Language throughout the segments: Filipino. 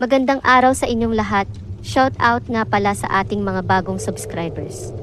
Magandang araw sa inyong lahat. Shout out nga pala sa ating mga bagong subscribers.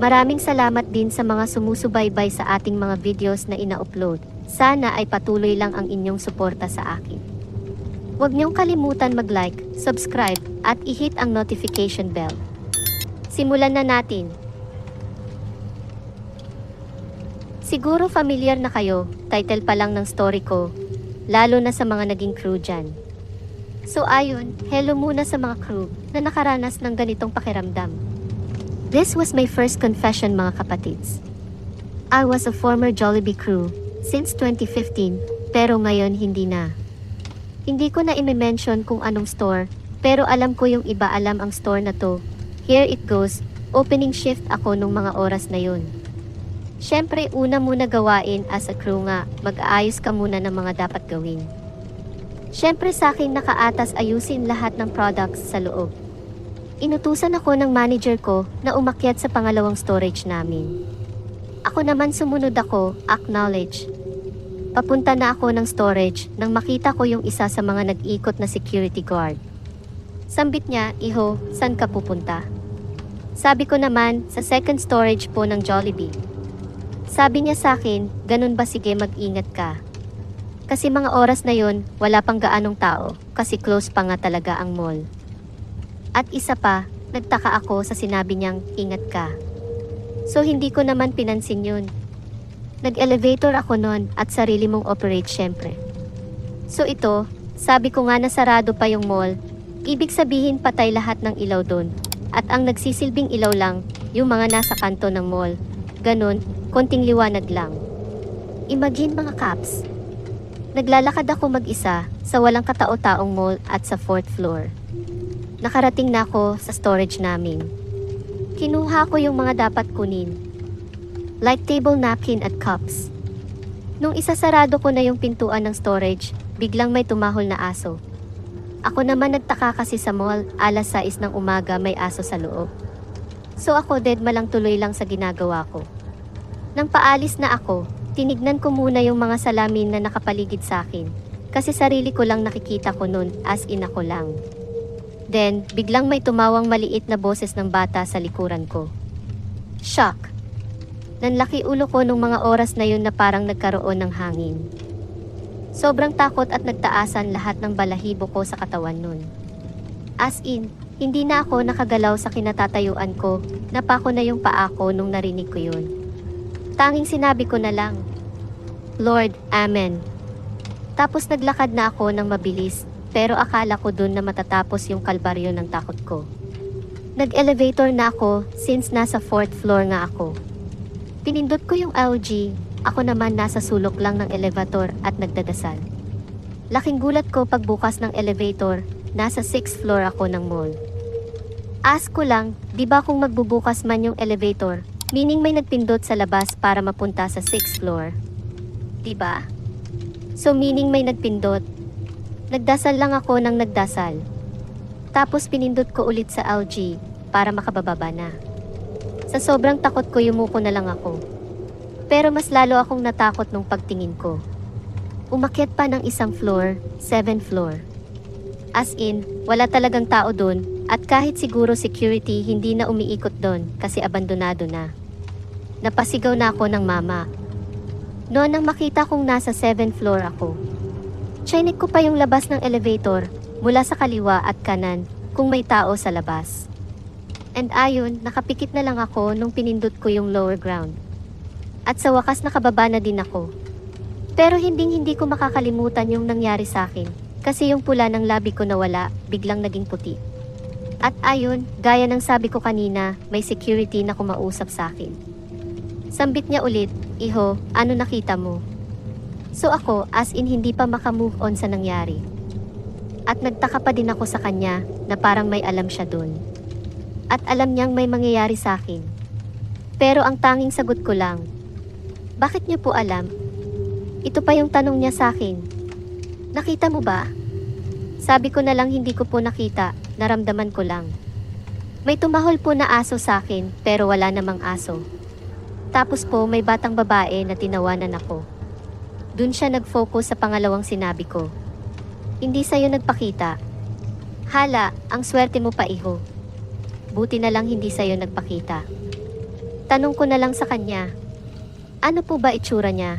Maraming salamat din sa mga sumusubaybay sa ating mga videos na ina-upload. Sana ay patuloy lang ang inyong suporta sa akin. Huwag niyong kalimutan mag-like, subscribe, at i-hit ang notification bell. Simulan na natin. Siguro familiar na kayo, title pa lang ng story ko, lalo na sa mga naging crew dyan. So ayun, hello muna sa mga crew na nakaranas ng ganitong pakiramdam. This was my first confession mga kapatids. I was a former Jollibee crew since 2015 pero ngayon hindi na. Hindi ko na i-mention kung anong store pero alam ko yung iba alam ang store na to. Here it goes, opening shift ako nung mga oras na yun. Siyempre, una muna gawain as a crew nga, mag-aayos ka muna ng mga dapat gawin. Siyempre sa akin nakaatas ayusin lahat ng products sa loob. Inutusan ako ng manager ko na umakyat sa pangalawang storage namin. Ako naman sumunod ako, acknowledge. Papunta na ako ng storage nang makita ko yung isa sa mga nag-ikot na security guard. Sambit niya, Iho, saan ka pupunta? Sabi ko naman, sa second storage po ng Jollibee. Sabi niya sa akin, ganun ba sige mag-ingat ka. Kasi mga oras na yon, wala pang gaanong tao, kasi close pa nga talaga ang mall. At isa pa, nagtaka ako sa sinabi niyang, ingat ka. So hindi ko naman pinansin yun. Nag-elevator ako nun at sarili mong operate syempre. So ito, sabi ko nga na sarado pa yung mall, ibig sabihin patay lahat ng ilaw doon. At ang nagsisilbing ilaw lang, yung mga nasa kanto ng mall. Ganon, konting liwanag lang. Imagine mga caps. Naglalakad ako mag-isa sa walang katao-taong mall at sa fourth floor. Nakarating na ako sa storage namin. Kinuha ko yung mga dapat kunin. Like table napkin at cups. Nung isasarado ko na yung pintuan ng storage, biglang may tumahol na aso. Ako naman nagtaka kasi sa mall, alas 6 ng umaga may aso sa loob. So ako dead malang tuloy lang sa ginagawa ko. Nang paalis na ako, tinignan ko muna yung mga salamin na nakapaligid sa akin. Kasi sarili ko lang nakikita ko nun as in ako lang. Then, biglang may tumawang maliit na boses ng bata sa likuran ko. Shock. Nanlaki ulo ko nung mga oras na yun na parang nagkaroon ng hangin. Sobrang takot at nagtaasan lahat ng balahibo ko sa katawan nun. As in, hindi na ako nakagalaw sa kinatatayuan ko, napako na yung paa ko nung narinig ko yun. Tanging sinabi ko na lang, Lord, Amen. Tapos naglakad na ako ng mabilis, pero akala ko dun na matatapos yung kalbaryo ng takot ko. Nag-elevator na ako since nasa fourth floor nga ako. Pinindot ko yung LG, ako naman nasa sulok lang ng elevator at nagdadasal. Laking gulat ko pagbukas ng elevator, nasa 6th floor ako ng mall. Ask ko lang, di ba kung magbubukas man yung elevator, meaning may nagpindot sa labas para mapunta sa 6th floor? Ba? So meaning may nagpindot. Nagdasal lang ako ng nagdasal. Tapos pinindot ko ulit sa LG para makabababa na. Sa sobrang takot ko yumuko na lang ako. Pero mas lalo akong natakot nung pagtingin ko. Umakyat pa ng isang floor, seven floor. As in, wala talagang tao doon at kahit siguro security hindi na umiikot doon kasi abandonado na. Napasigaw na ako ng mama. Noon nang makita kong nasa 7th floor ako. Chinik ko pa yung labas ng elevator mula sa kaliwa at kanan kung may tao sa labas. And ayun, nakapikit na lang ako nung pinindot ko yung lower ground. At sa wakas nakababa na din ako. Pero hindi hindi ko makakalimutan yung nangyari sa akin kasi yung pula ng labi ko nawala, biglang naging puti. At ayun, gaya ng sabi ko kanina, may security na kumausap sa akin. Sambit niya ulit, Iho, ano nakita mo? So ako, as in hindi pa makamove on sa nangyari. At nagtaka pa din ako sa kanya na parang may alam siya dun. At alam niyang may mangyayari sa akin. Pero ang tanging sagot ko lang, bakit niyo po alam? Ito pa yung tanong niya sa akin. Nakita mo ba? Sabi ko na lang hindi ko po nakita, naramdaman ko lang. May tumahol po na aso sa akin pero wala namang aso. Tapos po may batang babae na tinawanan ako. Dun siya nag-focus sa pangalawang sinabi ko. Hindi sa'yo nagpakita. Hala, ang swerte mo pa iho. Buti na lang hindi sa'yo nagpakita. Tanong ko na lang sa kanya, ano po ba itsura niya?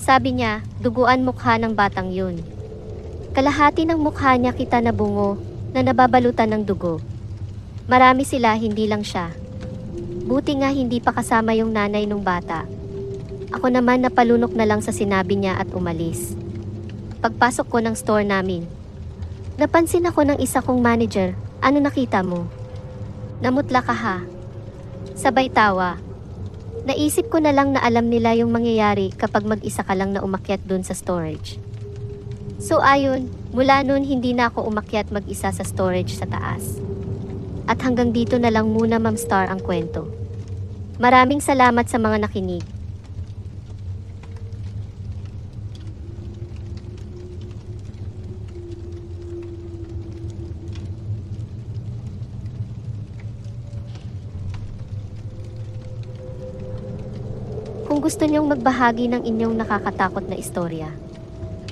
Sabi niya, duguan mukha ng batang yun. Kalahati ng mukha niya kita na bungo na nababalutan ng dugo. Marami sila, hindi lang siya. Buti nga hindi pa kasama yung nanay nung bata. Ako naman napalunok na lang sa sinabi niya at umalis. Pagpasok ko ng store namin, napansin ako ng isa kong manager. Ano nakita mo? Namutla ka ha. Sabay tawa. Naisip ko na lang na alam nila yung mangyayari kapag mag-isa ka lang na umakyat dun sa storage. So ayun, mula noon hindi na ako umakyat mag-isa sa storage sa taas. At hanggang dito na lang muna Ma'am Star ang kwento. Maraming salamat sa mga nakinig. Kung gusto niyong magbahagi ng inyong nakakatakot na istorya,